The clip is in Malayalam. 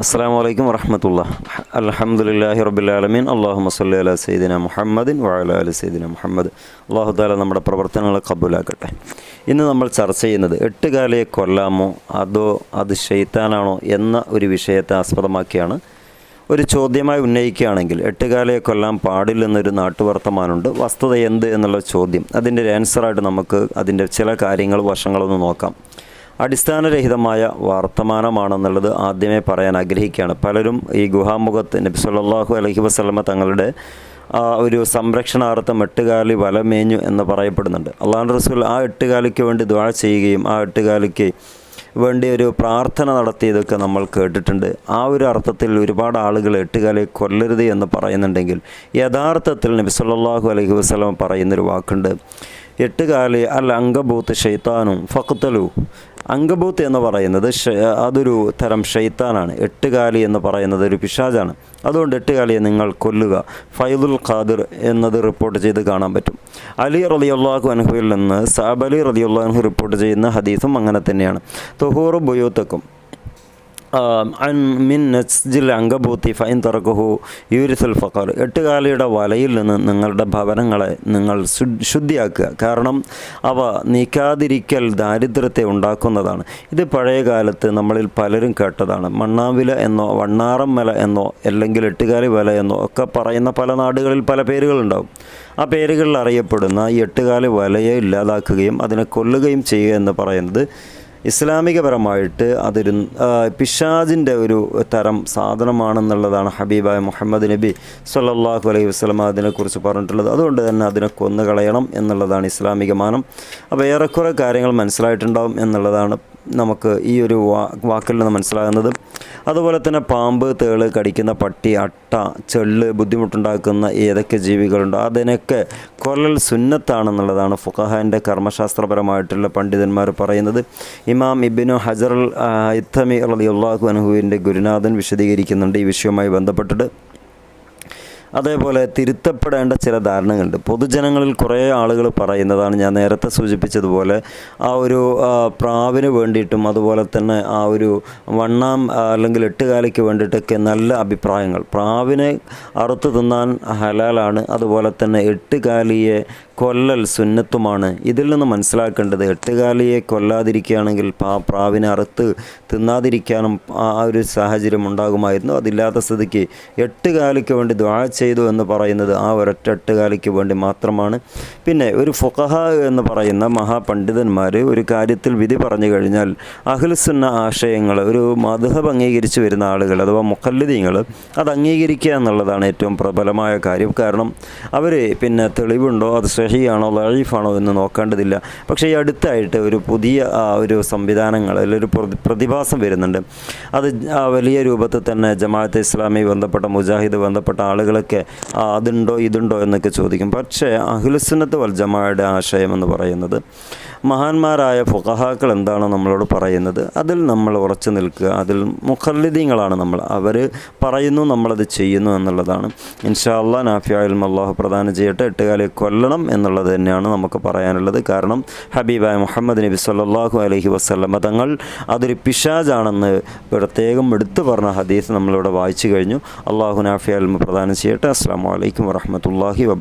അസ്സാം വലൈക്കും വറഹമത്തുള്ള. അലഹമുല്ലാഹി റബുലാലമീൻ അള്ളാഹു മസ്ലി അല സൈദിന മുഹമ്മദിൻ വാല അല സൈദിന മുഹമ്മദ്. അള്ളാഹു താല നമ്മുടെ പ്രവർത്തനങ്ങളെ കബൂലാക്കട്ടെ ഇന്ന് നമ്മൾ ചർച്ച ചെയ്യുന്നത് എട്ടുകാലയെ കൊല്ലാമോ അതോ അത് ഷെയ്ത്താനാണോ എന്ന ഒരു വിഷയത്തെ ആസ്പദമാക്കിയാണ്. ഒരു ചോദ്യമായി ഉന്നയിക്കുകയാണെങ്കിൽ എട്ടുകാലയെ കൊല്ലാൻ പാടില്ലെന്നൊരു നാട്ടുവർത്തമാനുണ്ട്. വസ്തുത എന്ത് എന്നുള്ള ചോദ്യം. അതിന്റെ ഒരു ആൻസറായിട്ട് നമുക്ക് അതിന്റെ ചില കാര്യങ്ങൾ വശങ്ങളൊന്ന് നോക്കാം. അടിസ്ഥാനരഹിതമായ വർത്തമാനമാണെന്നുള്ളത് ആദ്യമേ പറയാൻ ആഗ്രഹിക്കുകയാണ്. പലരും ഈ ഗുഹാമുഖത്ത് നബി സല്ലാഹു അലൈഹി വസല്ലമ തങ്ങളുടെ ഒരു സംരക്ഷണാർത്ഥം എട്ടുകാലി വലമേഞ്ഞു എന്ന് പറയപ്പെടുന്നുണ്ട്. അള്ളാഹു റസൂൽ ആ എട്ടുകാലിക്ക് വേണ്ടി ദ്വാ ചെയ്യുകയും ആ എട്ടുകാലിക്ക് വേണ്ടി ഒരു പ്രാർത്ഥന നടത്തിയതൊക്കെ നമ്മൾ കേട്ടിട്ടുണ്ട്. ആ ഒരു അർത്ഥത്തിൽ ഒരുപാട് ആളുകൾ എട്ടുകാലെ കൊല്ലരുത് എന്ന് പറയുന്നുണ്ടെങ്കിൽ യഥാർത്ഥത്തിൽ നബി അലഹി വസല്ലം പറയുന്നൊരു വാക്കുണ്ട്. എട്ടുകാലി അൽ അങ്കബൂത്ത് ഷെയ്ത്താനും ഫക്തലു അങ്കബൂത്ത് എന്ന് പറയുന്നത് അതൊരു തരം ഷെയ്ത്താനാണ്. എട്ടുകാലി എന്ന് പറയുന്നത് ഒരു പിശാജാണ് അതുകൊണ്ട് എട്ടുകാലിയെ നിങ്ങൾ കൊല്ലുക. ഫൈദുൽ ഖാദിർ എന്നത് റിപ്പോർട്ട് ചെയ്ത് കാണാൻ പറ്റും. അലി റളിയല്ലാഹു അൻഹുവിൽ നിന്ന് സാബ് അലി അൻഹു റിപ്പോർട്ട് ചെയ്യുന്ന ഹദീസും അങ്ങനെ തന്നെയാണ്. തൊഹൂർ ബുയൂത്തക്കും. അൻ മിൻ നസ്ജിൽ അങ്കബൂത്തി ഫൈൻ തറക്കുഹു യൂരിസുൽ ഫക്കർ എട്ടുകാലിയുടെ വലയിൽ നിന്ന് നിങ്ങളുടെ ഭവനങ്ങളെ നിങ്ങൾ ശുദ്ധിയാക്കുക. കാരണം അവ നീക്കാതിരിക്കൽ ദാരിദ്ര്യത്തെ ഉണ്ടാക്കുന്നതാണ്. ഇത് പഴയ കാലത്ത് നമ്മളിൽ പലരും കേട്ടതാണ്. മണ്ണാവില എന്നോ വണ്ണാറം മല എന്നോ അല്ലെങ്കിൽ എട്ടുകാലി വല എന്നോ ഒക്കെ പറയുന്ന പല നാടുകളിൽ പല പേരുകളുണ്ടാവും. ആ പേരുകളിൽ അറിയപ്പെടുന്ന ഈ എട്ടുകാലി വലയെ ഇല്ലാതാക്കുകയും അതിനെ കൊല്ലുകയും ചെയ്യുക എന്ന് പറയുന്നത് ഇസ്ലാമികപരമായിട്ട് അതൊരു പിശാജിന്റെ ഒരു തരം സാധനമാണെന്നുള്ളതാണ് ഹബീബായ മുഹമ്മദ് നബി സല്ലാഹു അലൈഹി വസ്ലമ അതിനെക്കുറിച്ച് പറഞ്ഞിട്ടുള്ളത്. അതുകൊണ്ട് തന്നെ അതിനെ കൊന്നു കളയണം എന്നുള്ളതാണ് ഇസ്ലാമിക മാനം. അപ്പോൾ ഏറെക്കുറെ കാര്യങ്ങൾ മനസ്സിലായിട്ടുണ്ടാവും എന്നുള്ളതാണ് നമുക്ക് ഈ ഒരു വാക്കിൽ നിന്ന് മനസ്സിലാകുന്നത്. അതുപോലെ തന്നെ പാമ്പ് തേൾ കടിക്കുന്ന പട്ടി അട്ട ചെള്ള് ബുദ്ധിമുട്ടുണ്ടാക്കുന്ന ഏതൊക്കെ ജീവികളുണ്ടോ? അതിനൊക്കെ കൊല്ലൽ സുന്നത്താണെന്നുള്ളതാണ് ഫുഖഹാന്റെ കർമ്മശാസ്ത്രപരമായിട്ടുള്ള പണ്ഡിതന്മാർ പറയുന്നത്. ഇമാം ഇബിനു ഹജറുൽ ഇത്തമി അള്ളി റളിയല്ലാഹു അനഹുവിന്റെ ഗുരുനാഥൻ വിശദീകരിക്കുന്നുണ്ട് ഈ വിഷയവുമായി ബന്ധപ്പെട്ടിട്ട്. അതേപോലെ തിരുത്തപ്പെടേണ്ട ചില ധാരണകളുണ്ട്. പൊതുജനങ്ങളിൽ കുറേ ആളുകൾ പറയുന്നതാണ് ഞാൻ നേരത്തെ സൂചിപ്പിച്ചതുപോലെ ആ ഒരു പ്രാവിന് വേണ്ടിയിട്ടും അതുപോലെ തന്നെ ആ ഒരു വണ്ണാം അല്ലെങ്കിൽ എട്ടുകാലിക്ക് വേണ്ടിയിട്ടൊക്കെ നല്ല അഭിപ്രായങ്ങൾ. പ്രാവിനെ അറുത്ത് തിന്നാൻ ഹലാലാണ്. അതുപോലെ തന്നെ എട്ടുകാലിയെ കൊല്ലൽ സുന്നത്തുമാണ്. ഇതിൽ നിന്ന് മനസ്സിലാക്കേണ്ടത് എട്ടുകാലിയെ കൊല്ലാതിരിക്കുകയാണെങ്കിൽ പാ പ്രാവിനെ അറുത്ത് തിന്നാതിരിക്കാനും ആ ഒരു സാഹചര്യം ഉണ്ടാകുമായിരുന്നു. അതില്ലാത്ത സ്ഥിതിക്ക് എട്ടുകാലിക്ക് വേണ്ടി ദ്വാഴ ചെയ്തു എന്ന് പറയുന്നത് ആ ഒരൊറ്റ എട്ടുകാലിക്ക് വേണ്ടി മാത്രമാണ്. പിന്നെ ഒരു ഫുഖഹ എന്ന് പറയുന്ന മഹാപണ്ഡിതന്മാർ ഒരു കാര്യത്തിൽ വിധി പറഞ്ഞു കഴിഞ്ഞാൽ അഹ്ലുസുന്ന ആശയങ്ങൾ ഒരു മധുഹബ് അംഗീകരിച്ച് വരുന്ന ആളുകൾ അഥവാ മുഖല്ലിദീങ്ങൾ അത് അംഗീകരിക്കുക എന്നുള്ളതാണ് ഏറ്റവും പ്രബലമായ കാര്യം. കാരണം അവർ പിന്നെ തെളിവുണ്ടോ? അത് സഹിയാണോ ലൈഫാണോ എന്ന് നോക്കേണ്ടതില്ല. പക്ഷേ ഈ അടുത്തായിട്ട് ഒരു പുതിയ ഒരു സംവിധാനങ്ങൾ ഒരു പ്രതിഭാസം വരുന്നുണ്ട്. അത് വലിയ രൂപത്തിൽ തന്നെ ജമാഅത്ത് ഇസ്ലാമി ബന്ധപ്പെട്ട മുജാഹിദ് ബന്ധപ്പെട്ട ആളുകളൊക്കെ അതുണ്ടോ ഇതുണ്ടോ എന്നൊക്കെ ചോദിക്കും. പക്ഷേ അഖിലുസുന്നത്ത് വൽ ജമാഅയുടെ ആശയം എന്ന് പറയുന്നത് മഹാന്മാരായ ഫുഖഹാക്കൾ എന്താണോ നമ്മളോട് പറയുന്നത് അതിൽ നമ്മൾ ഉറച്ചു നിൽക്കുക അതിൽ മുഖല്ലിദീങ്ങളാണ് നമ്മൾ. അവർ പറയുന്നു നമ്മളത് ചെയ്യുന്നു എന്നുള്ളതാണ്. ഇൻഷാ അള്ളാഹ് നാഫിയായും അള്ളാഹു പ്രദാനം ചെയ്യട്ടെ എട്ടുകാലി കൊല്ലണം എന്നുള്ളത് തന്നെയാണ് നമുക്ക് പറയാനുള്ളത്. കാരണം ഹബീബായ മുഹമ്മദ് നബി സല്ലാഹു അലഹി വസല്ലമ തങ്ങൾ അതൊരു പിശാജാണെന്ന് പ്രത്യേകം എടുത്തു പറഞ്ഞ ഹദീസ് നമ്മളിവിടെ വായിച്ചു കഴിഞ്ഞു. അള്ളാഹു നാഫിയ പ്രദാനം ചെയ്യട്ടെ. അസ്സാം വലൈക്കും വറഹമത്തല്ലാഹി വബ